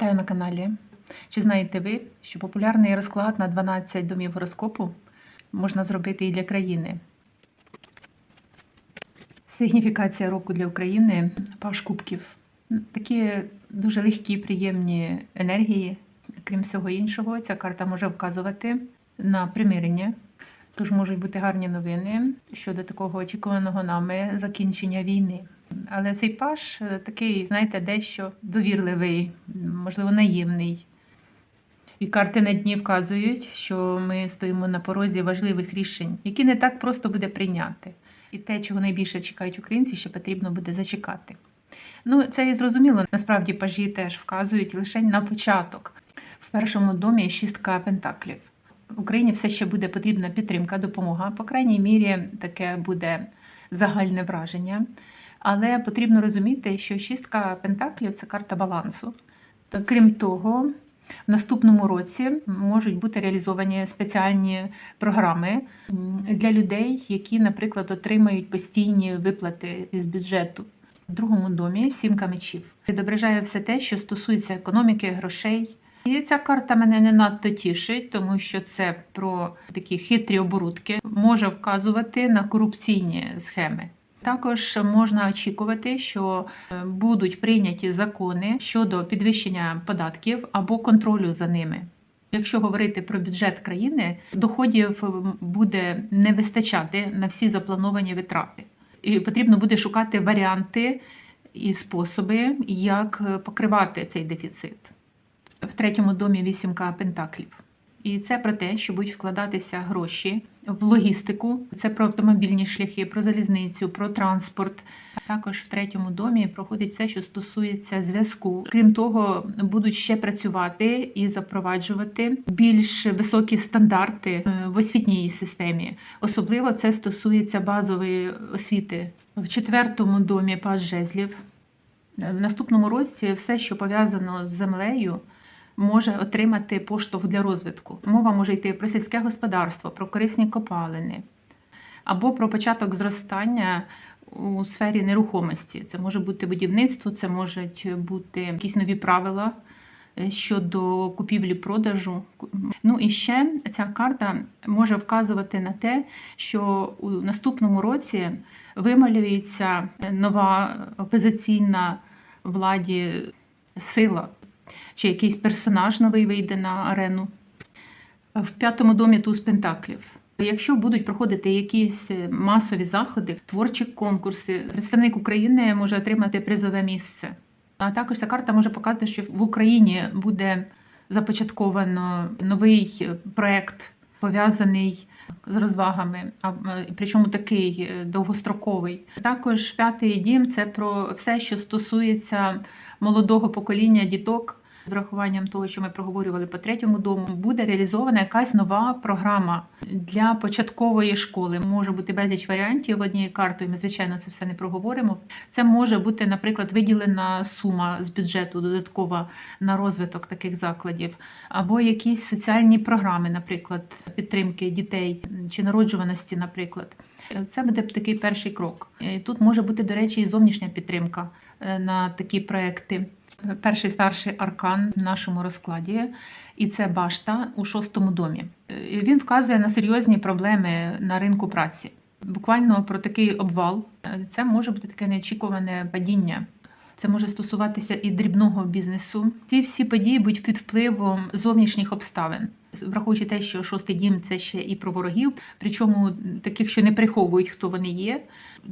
Вітаю на каналі. Чи знаєте ви, що популярний розклад на 12 домів гороскопу можна зробити і для країни? Сигніфікація року для України паш кубків. Такі дуже легкі, приємні енергії. Крім всього іншого, ця карта може вказувати на примирення. Тож можуть бути гарні новини щодо такого очікуваного нами закінчення війни. Але цей паш е, такий, знаєте, дещо довірливий, можливо, наївний. І карти на дні вказують, що ми стоїмо на порозі важливих рішень, які не так просто буде прийняти. І те, чого найбільше чекають українці, ще потрібно буде зачекати. Ну, це і зрозуміло. Насправді пажі теж вказують лише на початок. В першому домі шістка пентаклів. Україні все ще буде потрібна підтримка, допомога. По крайній мірі, таке буде загальне враження. Але потрібно розуміти, що шістка пентаклів це карта балансу. Крім того, в наступному році можуть бути реалізовані спеціальні програми для людей, які, наприклад, отримають постійні виплати з бюджету. В другому домі сімка мечів відображає все те, що стосується економіки, грошей. І ця карта мене не надто тішить, тому що це про такі хитрі оборудки, може вказувати на корупційні схеми. Також можна очікувати, що е, будуть прийняті закони щодо підвищення податків або контролю за ними. Якщо говорити про бюджет країни, доходів буде не вистачати на всі заплановані витрати, і потрібно буде шукати варіанти і способи, як е, покривати цей дефіцит. В третьому домі вісімка пентаклів. І це про те, що будуть вкладатися гроші в логістику. Це про автомобільні шляхи, про залізницю, про транспорт. Також в третьому домі проходить все, що стосується зв'язку. Крім того, будуть ще працювати і запроваджувати більш високі стандарти е, в освітній системі. Особливо це стосується базової освіти. В четвертому домі пас жезлів. В наступному році все, що пов'язано з землею, може отримати поштовх для розвитку. Мова може йти про сільське господарство, про корисні копалини або про початок зростання у сфері нерухомості. Це може бути будівництво, це можуть бути якісь нові правила е, щодо купівлі-продажу. Ну і ще ця карта може вказувати на те, що у наступному році вималюється нова опозиційна владі сила чи якийсь персонаж новий вийде на арену. В п'ятому домі туз пентаклів. Якщо будуть проходити якісь масові заходи, творчі конкурси, представник України може отримати призове місце. А також ця карта може показати, що в Україні буде започатковано новий проект, пов'язаний з розвагами, а причому такий довгостроковий. Також п'ятий дім це про все, що стосується молодого покоління діток. З врахуванням того, що ми проговорювали по третьому дому, буде реалізована якась нова програма для початкової школи. Може бути безліч варіантів однією картою. Ми, звичайно, це все не проговоримо. Це може бути, наприклад, виділена сума з бюджету додаткова на розвиток таких закладів, або якісь соціальні програми, наприклад, підтримки дітей чи народжуваності, наприклад. Це буде такий перший крок. Тут може бути, до речі, і зовнішня підтримка е, на такі проекти перший старший аркан в нашому розкладі, і це башта у шостому домі. Він вказує на серйозні проблеми на ринку праці. Буквально про такий обвал. Це може бути таке неочікуване падіння. Це може стосуватися і дрібного бізнесу. Ці всі події будуть під впливом зовнішніх обставин, враховуючи те, що шостий дім це ще і про ворогів, причому таких, що не приховують, хто вони є.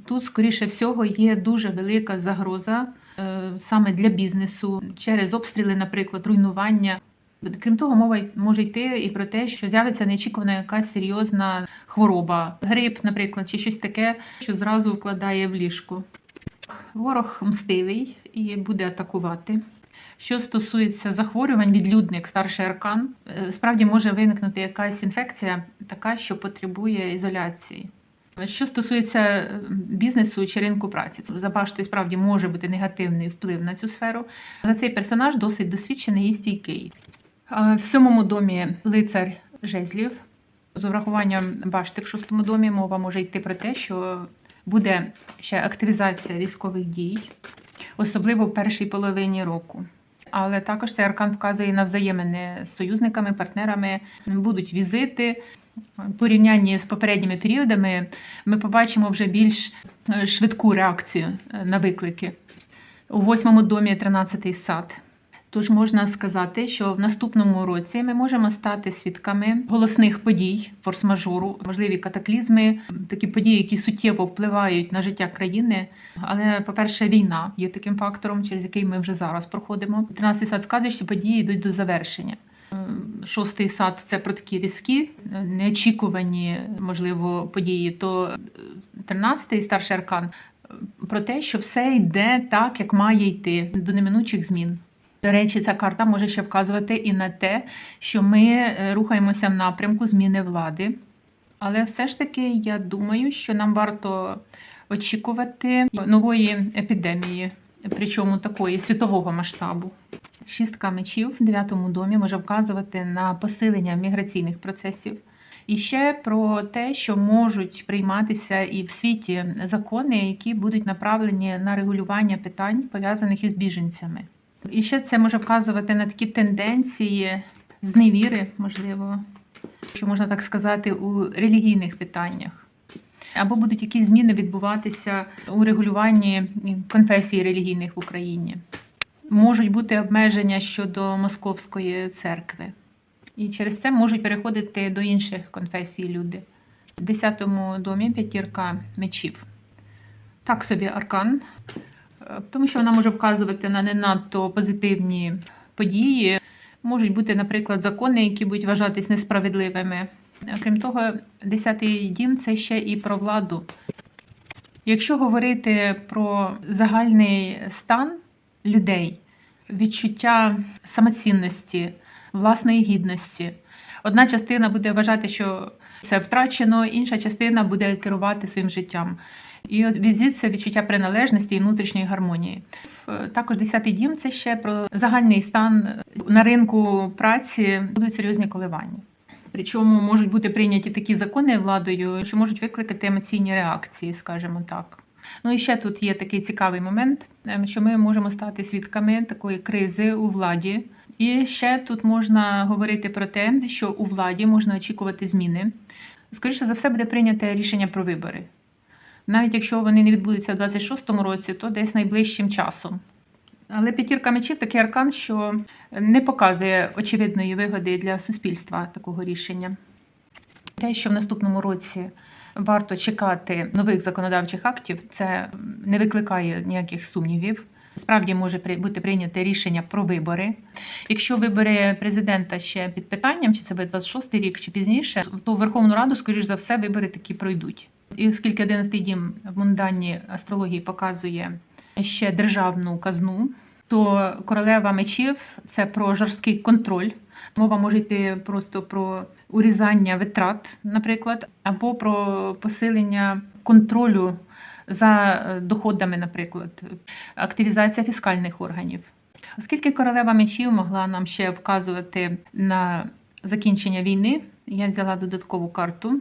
Тут, скоріше всього, є дуже велика загроза е, саме для бізнесу через обстріли, наприклад, руйнування. Крім того, мова може йти і про те, що з'явиться неочікувана якась серйозна хвороба, грип, наприклад, чи щось таке, що зразу вкладає в ліжко. Ворог мстивий і буде атакувати. Що стосується захворювань, відлюдник, старший аркан, е, справді може виникнути якась інфекція, така, що потребує ізоляції. Що стосується е, бізнесу чи ринку праці, за баштою справді може бути негативний вплив на цю сферу, але цей персонаж досить досвідчений і стійкий. В сьомому домі лицар жезлів. З урахуванням башти в шостому домі мова може йти про те, що буде ще активізація військових дій, особливо в першій половині року. Але також цей аркан вказує на взаємини з союзниками, партнерами. Будуть візити. Порівнянні з попередніми періодами ми побачимо вже більш е, швидку реакцію е, на виклики. У восьмому домі 13-й сад. Тож можна сказати, що в наступному році ми можемо стати свідками голосних подій, форс-мажору, можливі катаклізми, такі події, які суттєво впливають на життя країни. Але, по-перше, війна є таким фактором, через який ми вже зараз проходимо. 13 сад вказує, що події йдуть до завершення. Шостий сад це про такі різкі, неочікувані, можливо, події. То 13-й старший аркан е, про те, що все йде так, як має йти до неминучих змін. До речі, ця карта може ще вказувати і на те, що ми е, рухаємося в напрямку зміни влади. Але все ж таки, я думаю, що нам варто очікувати нової епідемії, причому такої світового масштабу. Шістка мечів в дев'ятому домі може вказувати на посилення міграційних процесів. І ще про те, що можуть прийматися і в світі закони, які будуть направлені на регулювання питань, пов'язаних із біженцями. І ще це може вказувати на такі тенденції зневіри, можливо, що можна так сказати, у релігійних питаннях. Або будуть якісь зміни відбуватися у регулюванні конфесій релігійних в Україні. Можуть бути обмеження щодо московської церкви. І через це можуть переходити до інших конфесій люди. В 10-му домі п'ятірка мечів. Так собі аркан, тому що вона може вказувати на не надто позитивні події. Можуть бути, наприклад, закони, які будуть вважатись несправедливими. Крім того, 10-й дім це ще і про владу. Якщо говорити про загальний стан людей, відчуття самоцінності, власної гідності, одна частина буде вважати, що це втрачено, інша частина буде керувати своїм життям. І от звідси відчуття приналежності і внутрішньої гармонії. Також 10-й дім це ще про загальний стан на ринку праці будуть серйозні коливання. Причому можуть бути прийняті такі закони владою, що можуть викликати емоційні реакції, скажімо так. Ну і ще тут є такий цікавий момент, ем, що ми можемо стати свідками такої кризи у владі. І ще тут можна говорити про те, що у владі можна очікувати зміни. Скоріше за все, буде прийнято рішення про вибори. Навіть якщо вони не відбудуться в 26-му році, то десь найближчим часом. Але п'ятірка мечів такий аркан, що не показує очевидної вигоди для суспільства такого рішення. Те, що в наступному році варто чекати нових законодавчих актів, це не викликає ніяких сумнівів. Справді може бути прийняте рішення про вибори. Якщо вибори президента ще під питанням, чи це буде 26 рік, чи пізніше, то Верховну Раду, скоріш за все, вибори такі пройдуть. І оскільки 11 дім в мунданні астрології показує ще державну казну, то королева мечів це про жорсткий контроль. Мова може йти просто про урізання витрат, наприклад, або про посилення контролю за е, доходами, наприклад, активізація фіскальних органів. Оскільки королева мечів могла нам ще вказувати на закінчення війни, я взяла додаткову карту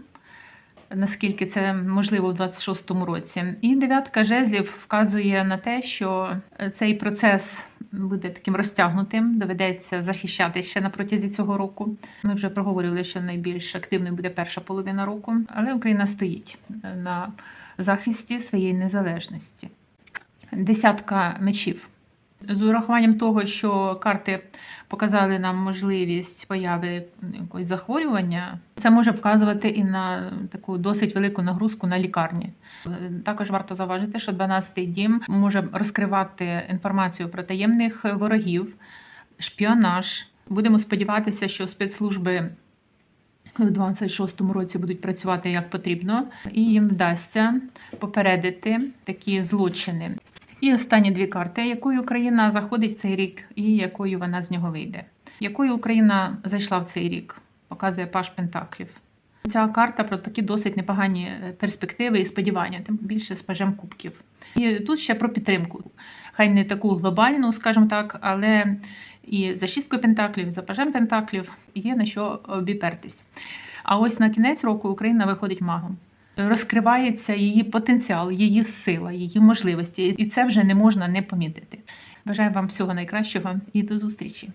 наскільки це можливо в 26-му році. І дев'ятка жезлів вказує на те, що цей процес буде таким розтягнутим, доведеться захищати ще на протязі цього року. Ми вже проговорили, що найбільш активною буде перша половина року, але Україна стоїть на захисті своєї незалежності. Десятка мечів. З урахуванням того, що карти показали нам можливість появи якогось захворювання, це може вказувати і на таку досить велику нагрузку на лікарні. Також варто заважити, що 12-й дім може розкривати інформацію про таємних ворогів, шпіонаж. Будемо сподіватися, що спецслужби в 26-му році будуть працювати як потрібно, і їм вдасться попередити такі злочини. І останні дві карти, якою Україна заходить в цей рік, і якою вона з нього вийде. Якою Україна зайшла в цей рік, показує Паш Пентаклів. Ця карта про такі досить непогані е, перспективи і сподівання, тим більше з пажем кубків. І тут ще про підтримку. Хай не таку глобальну, скажімо так, але і за шісткою пентаклів, за пажем пентаклів є на що обіпертись. А ось на кінець року Україна виходить магом розкривається її потенціал, її сила, її можливості, і це вже не можна не помітити. Бажаю вам всього найкращого і до зустрічі!